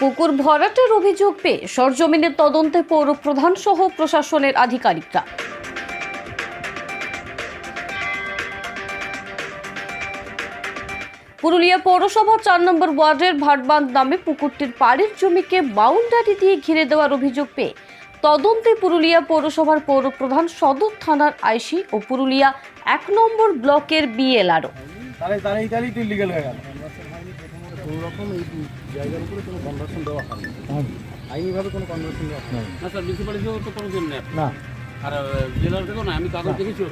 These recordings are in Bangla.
পুকুর ভরাটের অভিযোগ পেয়ে সরজমিনের তদন্তে পৌর প্রধান সহ প্রশাসনের আধিকারিকরা। পুরুলিয়া পৌরসভার চার নম্বর ওয়ার্ডের ভাটবাঁধ নামে পুকুরটির পাড়ের জমিকে বাউন্ডারি দিয়ে ঘিরে দেওয়ার অভিযোগ পেয়ে তদন্তে পুরুলিয়া পৌরসভার পৌরপ্রধান সদর থানার আইসি ও পুরুলিয়া এক নম্বর ব্লকের বিএলআরও। তাহলে ইলিগাল হয়ে গেল। কোনো রকম এই জায়গার উপরে কোনো কনভার্সন দেওয়া হয়নি। আইনিভাবে কোনো কনভার্সন দেওয়া হয়নি। না স্যার মিউনিসিপ্যালিটিও তো কোনো জন্য না। আর জেলার থেকেও না আমি কাগজ দেখেছি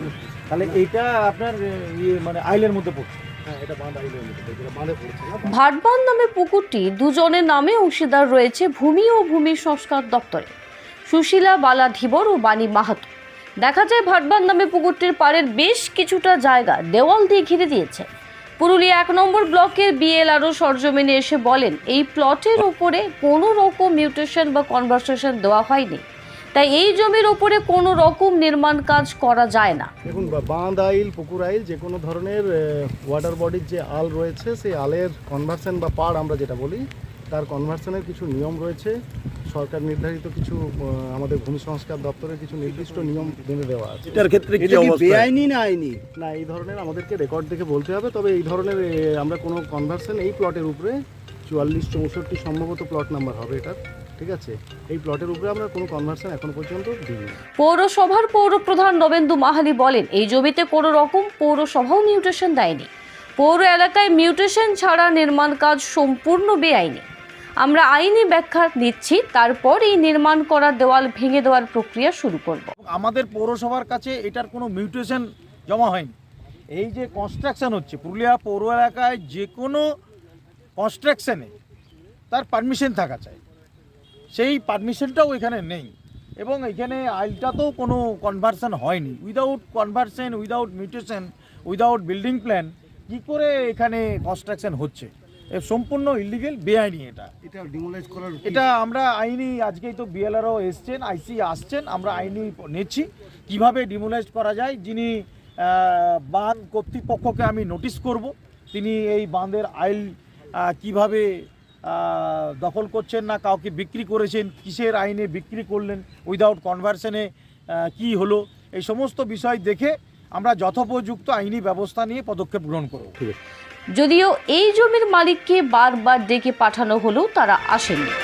তাহলে এইটা আপনার ইয়ে মানে আইলের মধ্যে পড়ছে? হ্যাঁ এটা বাঁধ আইলের মধ্যে যেটা বাঁধে পড়ছে। না ভাটবান নামে পুকুরটি দুজনের নামে অংশীদার রয়েছে ভূমি ও ভূমি সংস্কার দপ্তরে। সুশীলা বালা ধীবর ও বাণী মাহাতো। দেখা যায় ভাটবান নামে পুকুরটির পাড়ের বেশ কিছুটা জায়গা দেওয়াল দিয়ে ঘিরে দিয়েছে। পুরুলিয়া এক নম্বর ব্লকের বিএলআরও সরজমিনে এসে বলেন, এই প্লটের ওপরে কোনো রকম মিউটেশন বা কনভারসেশন দেওয়া হয়নি। তাই এই জমির ওপরে কোনো রকম নির্মাণ কাজ করা যায় না। দেখুন বাঁধ আইল, পুকুর আইল, যে কোনো ধরনের ওয়াটার বডির যে আল রয়েছে, সেই আলের কনভার্সন বা পাড় আমরা যেটা বলি, তার কনভার্সনের কিছু নিয়ম রয়েছে। সরকার নির্ধারিত কিছু আমাদের ভূমি সংস্কার দপ্তরের কিছু নির্দিষ্ট নিয়ম বেঁধে দেওয়া আছে। এটার ক্ষেত্রে কি বেআইনি না আইনি? না এই ধরনের আমাদেরকে রেকর্ড দেখে বলতে হবে তবে এই ধরনের আমরা কোনো কনভার্সন এই প্লটের উপরে চুয়াল্লিশ চৌষট্টি সম্ভবত প্লট নাম্বার হবে এটা ঠিক আছে? এই প্লটের উপরে আমরা কোনো কনভার্সন এখনও পর্যন্ত দিইনি। পৌরসভার পৌরপ্রধান নবেন্দু মাহালি বলেন এই জমিতে কোনো রকম পৌরসভাও মিউটেশন দেয়নি। পৌর এলাকায় মিউটেশন ছাড়া নির্মাণ কাজ সম্পূর্ণ বেআইনি। আমরা আইনি ব্যাখ্যা দিচ্ছি, তারপর এই নির্মাণ করা দেওয়াল ভেঙে দেওয়ার প্রক্রিয়া শুরু করব। আমাদের পৌরসভার কাছে এটার কোনো মিউটেশন জমা হয়নি। এই যে কনস্ট্রাকশন হচ্ছে, পুরুলিয়া পৌর এলাকায় যে কোনো কনস্ট্রাকশানে তার পারমিশন থাকা চাই। সেই পারমিশনটাও এখানে নেই এবং এখানে আইলটাতেও কোনো কনভার্সন হয়নি। Without conversion without mutation without building plan কী করে এখানে কনস্ট্রাকশন হচ্ছে? সম্পূর্ণ ইলিগেল বেআইনি এটা। এটা ডিমোলাইজ করার এটা আমরা আইনি আজকেই তো বিএলআরও এসছেন আইসি আসছেন আমরা আইনি নিচ্ছি কীভাবে ডিমোলাইজ করা যায়? যিনি বাঁধ কর্তৃপক্ষকে আমি নোটিশ করব। তিনি এই বাঁধের আইল কীভাবে দখল করছেন না কাউকে বিক্রি করেছেন কিসের আইনে বিক্রি করলেন উইদাউট কনভার্সনে কি হলো? এই সমস্ত বিষয় দেখে আমরা যথোপযুক্ত আইনি ব্যবস্থা নিয়ে পদক্ষেপ গ্রহণ করব। যদিও এই জমির মালিককে বারবার ডেকে পাঠানো হলেও তারা আসেননি।